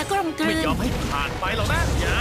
และกลมกไม่ลืนยอมให้ผ่านไปหรอกนะอย่า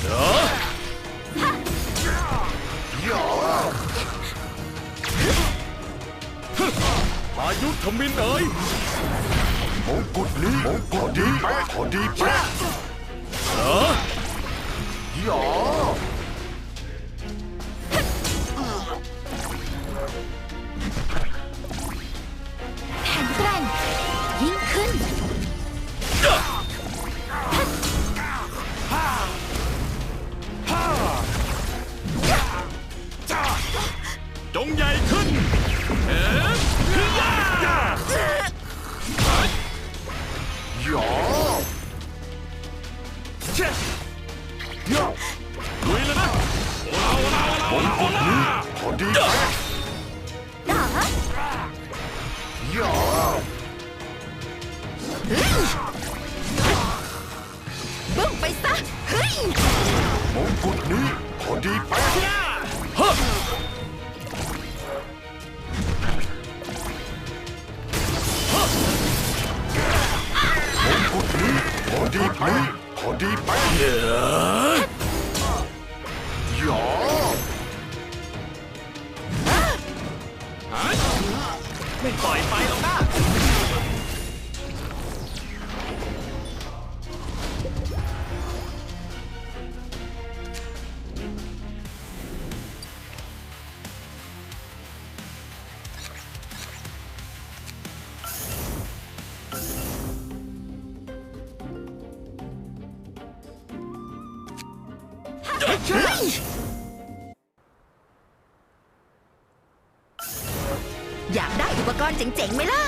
เดี๋ยวพายุทมินเอ๋ยมงกุฎนี้มงกุฎดีแป๊ะขอดีแป๊ะเหรอหยอ บึ้งไปซะ เฮ้ยมงกุฎนี้ขอดีแป๊ะฮะมงกุฎนี้ขอดีแป๊ะขอดีแป๊ะเดี๋ยวหยอไม่ปล่อยไปหรอกนะ เจ๋งๆไหมล่ะ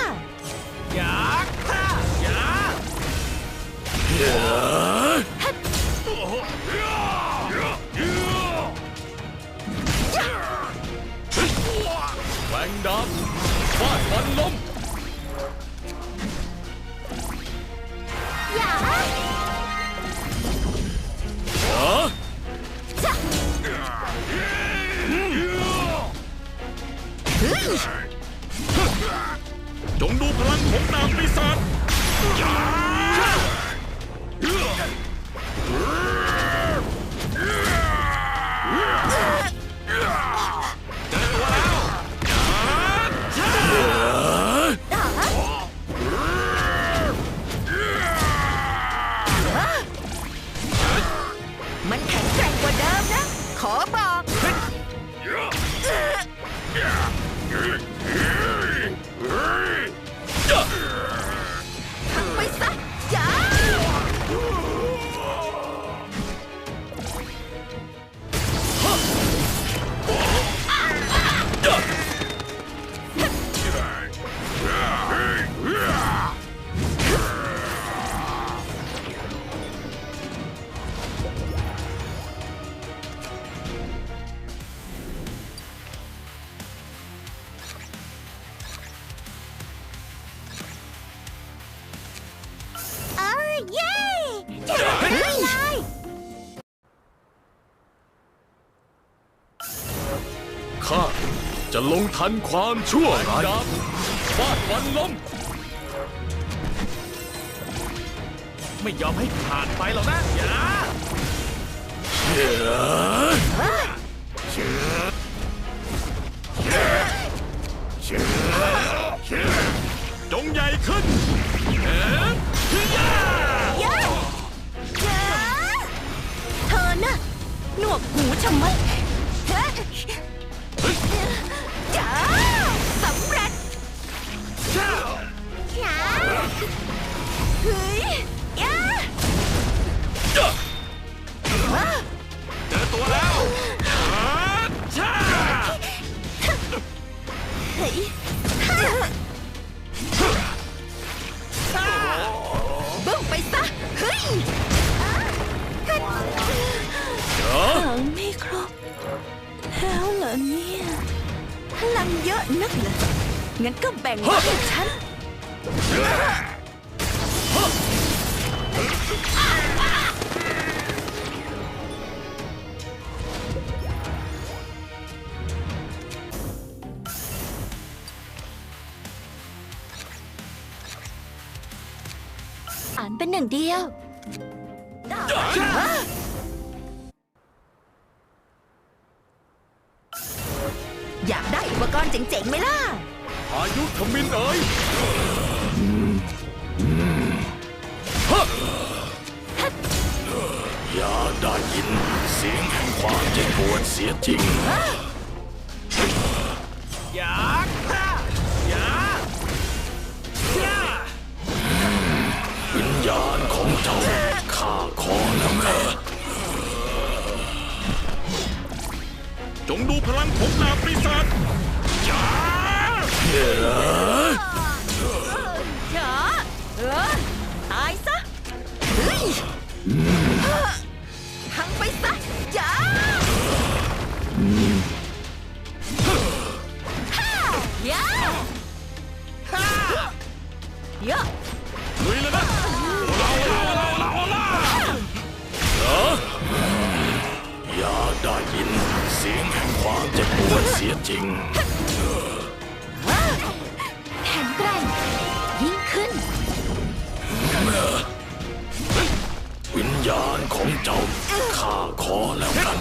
ข้าจะลงทันความชั่วร้ายดาบฟาดฟันลมไม่ยอมให้ผ่านไปหรอกนะอย่าเดี๋ยวจงใหญ่ขึ้นเอ๊ะคือยาเย้เย้เธอน่ะหนวกหูชะมัดานเป็นหนึ่งเดียว อยากได้อุปกรณ์เจ๋งๆไหมล่ะ อายุขมินเอ๋ยอย่าได้ยินเสียงแห่งความเจ็บปวดเสียจริง ญาณของเจ้าข้าขอแล้วนะจงดูพลังของนาปีศาจยาอย่าเออตายซะเฮ้ย มเจ็บปวดเสียจริงแข็งแกร่งยิ่งขึ้น วิญญาณของเจ้าข้าขอแล้วกัน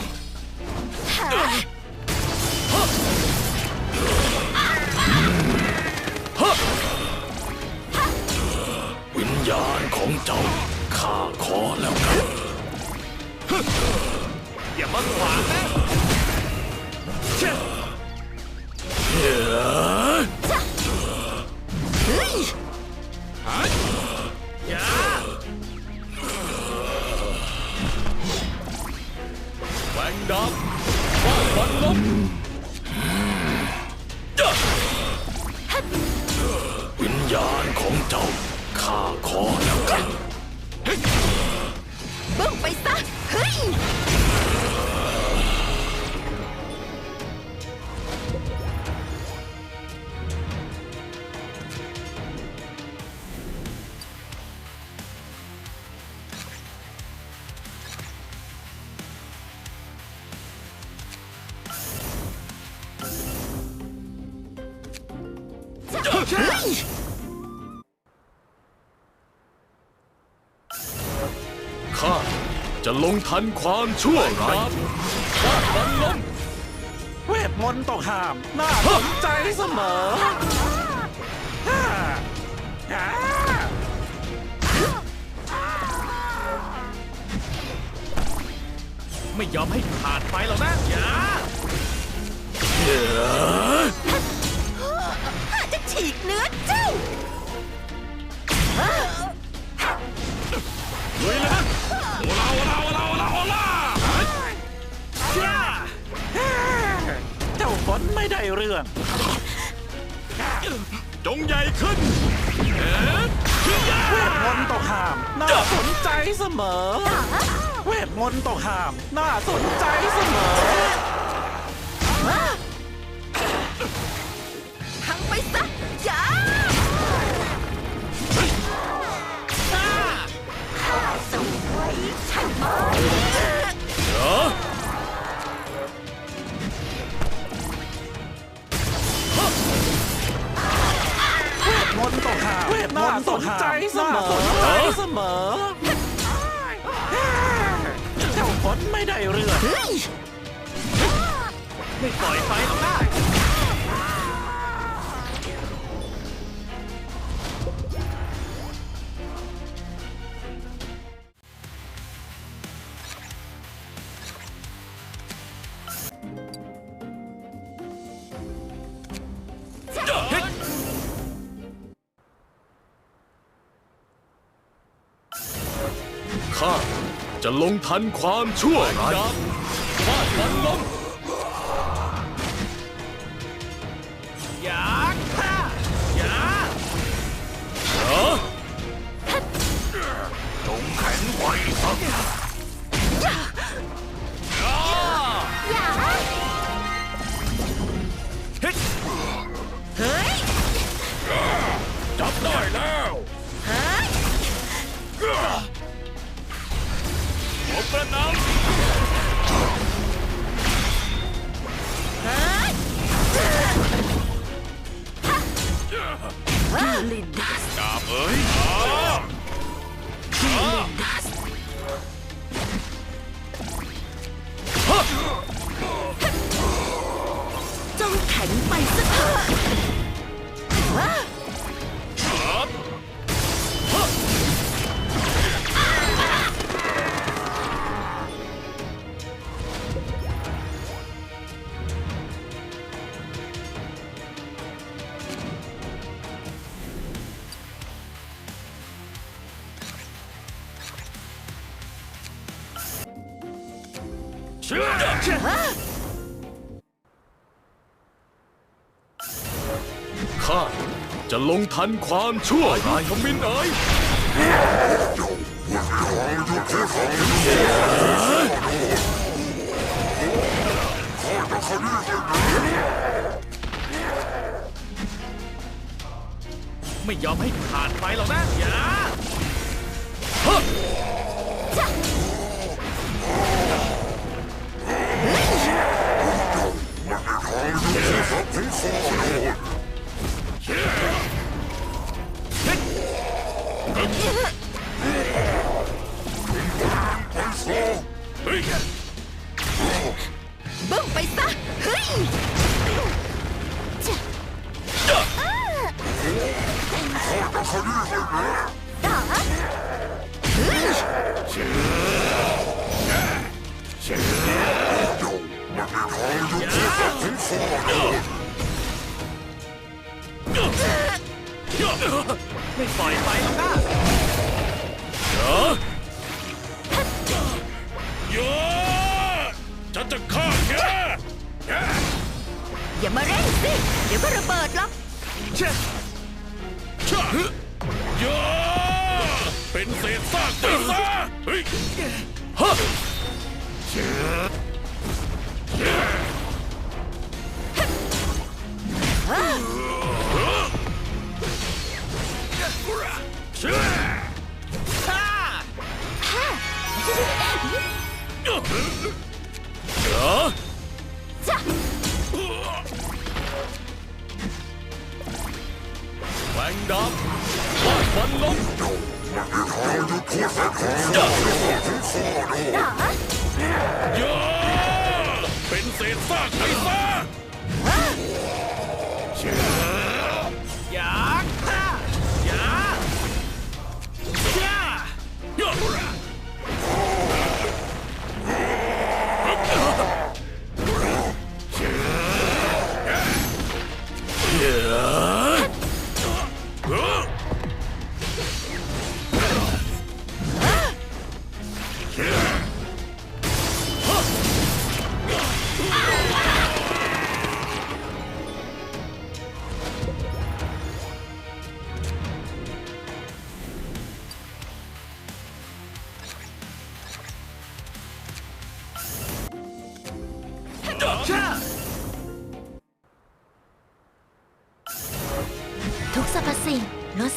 วิญญาณของเจ้าข้าขอแล้วกัน อย่ามาขวางนะ เช่เฮ้ย ข้าจะลงทันความชั่วร้ายฟาดฟันลมเวทมนต์ต้องห้าม น่าสนใจเสมอไม่ยอมให้ขาดไปหรอกนะอย่าข้า ฉีกเนื้อเจ้าลุยเลยนะโอลาโอลาโอลาโอลาโอลาอย่าเจ้าฝนไม่ได้เรื่อง จงใหญ่ขึ้นเวทมนต์ต้อห้าม น่าสนใจเสมอ เวทมนต์ต้อห้าม น่าสนใจเสมอ เหรอเวทมนต์ต้องห้ามเวทมนต์ต้องห้ามน่าสนใจเสมอเสมอเจ้าฝนไม่ได้เรื่องเฮ้ยไม่ปล่อยไปหรอกนะ จะลงทันความชั่วร้ายฟาดฟันล้ม ดั ข้าจะลงทันความชั่วร้ายของมินเอ๋ยไม่ยอมให้ผ่านไปหรอกนะอย่าฮึ Vamos, vai estar! Ugh! ไม่ปล่อยไปหรอกนะเยอะฉันจะฆ่าแกอย่ามาเร่งสิ เดี๋ยวก็ระเบิดหรอกเช่ชะเยอะเป็นเศษซากไปซะเฮ้ยฮะเชื่อ ข้าเยอะจ้ะแหวงดำวาดวันลบเยอะด่าเยอะเป็นเศษซากไปซะอ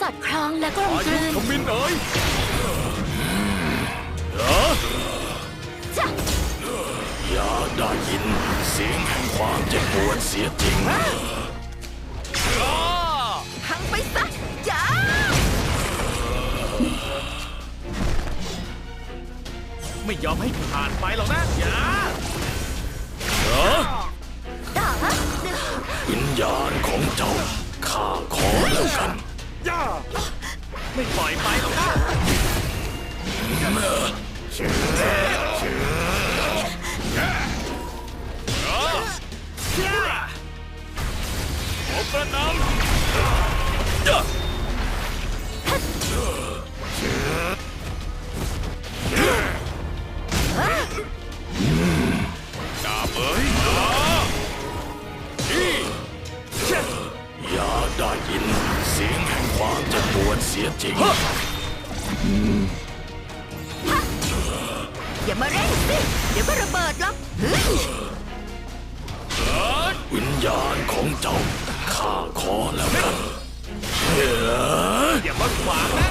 สอดคล้องและกลมอากยุลืนขมินเอ๋ยเยอะจ้ะอย่าได้ยินเสียงแห่งความเจ็บปวดเสียจริงหังไปซะจ้าไม่ยอมให้ผ่านไปหรอกนะอย่าเออด่าวิญญาณของเจ้าข้าขอแล้วกันอย่า ไม่ปล่อยไปหรอกนะเชื่อขอประนาม เสียจริงอย่ามาเร่งสิ เดี๋ยวก็ระเบิดหรอกเฮ้ยวิญญาณของเจ้าข้าขอแล้วกันเฮ้ยอย่ามาขวางนะ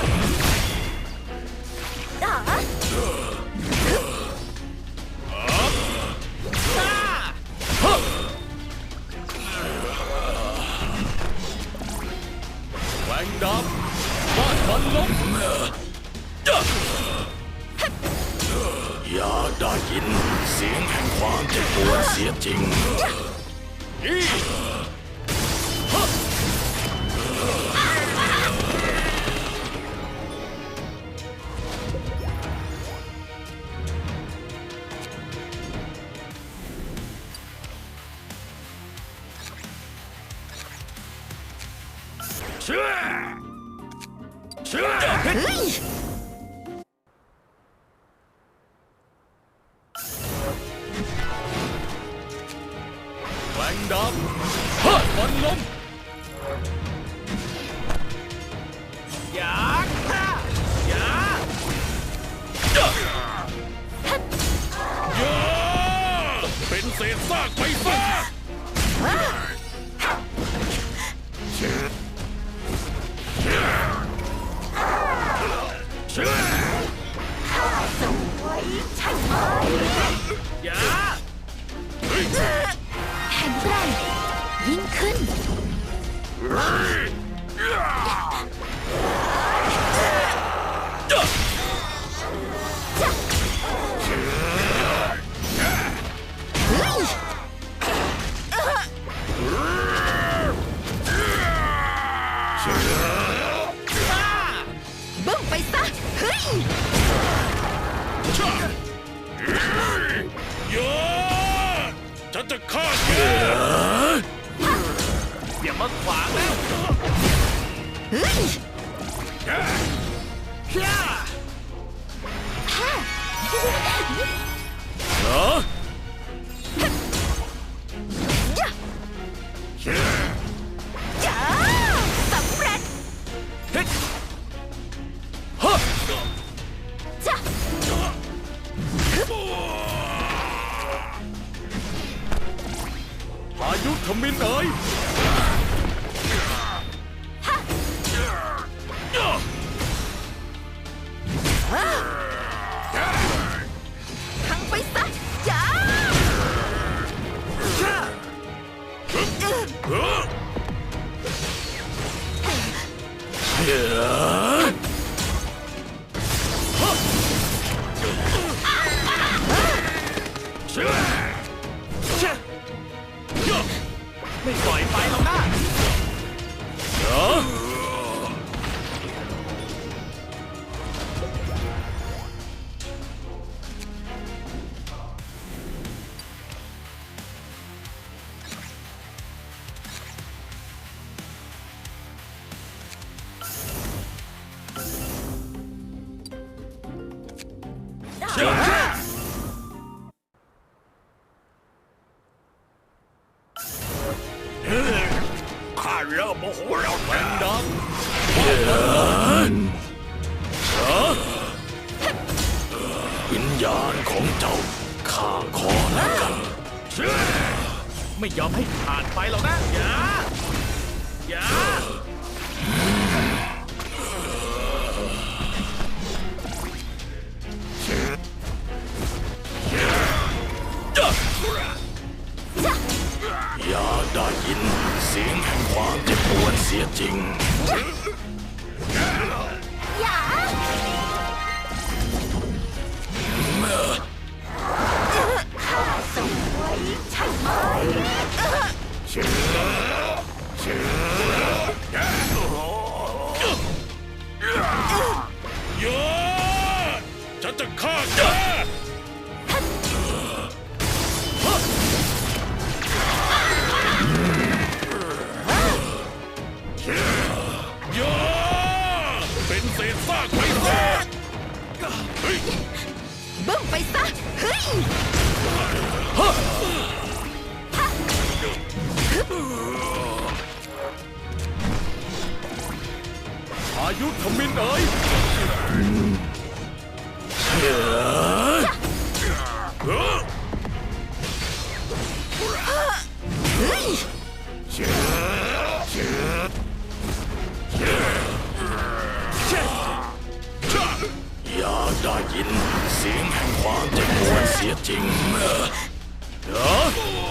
เสียจริง ไปซากไปซากข้าสวยใช่ไหมอย่าแข็งแกร่งยิ่งขึ้น ฉันจะฆ่าแกอย่ามาขวางนะเหรอ พายุทมินเอ๋ย ไปหรอกนะอย่าอย่าอย่าได้ยินเสียงแห่งความเจ็บปวดเสียจริง ちょっとこうียจริงเหรอ